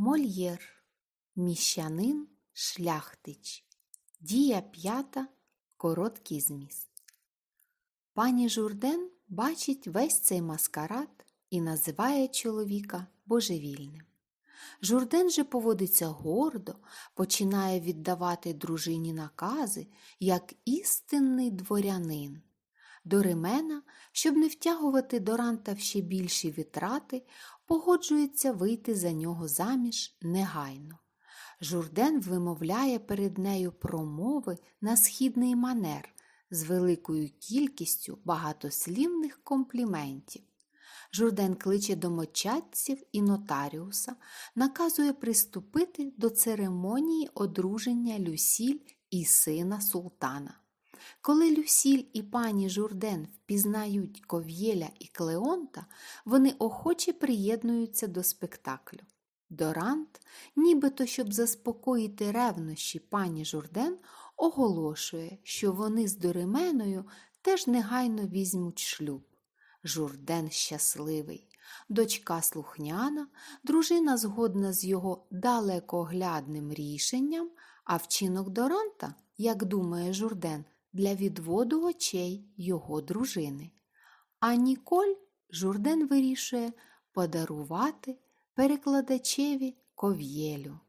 Мольєр, міщанин, шляхтич. Дія п'ята, короткий зміст. Пані Журден бачить весь цей маскарад і називає чоловіка божевільним. Журден же поводиться гордо, починає віддавати дружині накази, як істинний дворянин. Доримена, щоб не втягувати Доранта в ще більші витрати, погоджується вийти за нього заміж негайно. Журден вимовляє перед нею промови на східний манер з великою кількістю багатослівних компліментів. Журден кличе домочадців і нотаріуса, наказує приступити до церемонії одруження Люсіль і сина султана. Коли Люсіль і пані Журден впізнають Ков'єля і Клеонта, вони охоче приєднуються до спектаклю. Дорант, нібито щоб заспокоїти ревнощі пані Журден, оголошує, що вони з Дорименою теж негайно візьмуть шлюб. Журден щасливий, дочка слухняна, дружина згодна з його далекоглядним рішенням, а вчинок Доранта, як думає Журден, для відводу очей його дружини. А Ніколь Журден вирішує подарувати перекладачеві ков'єлю.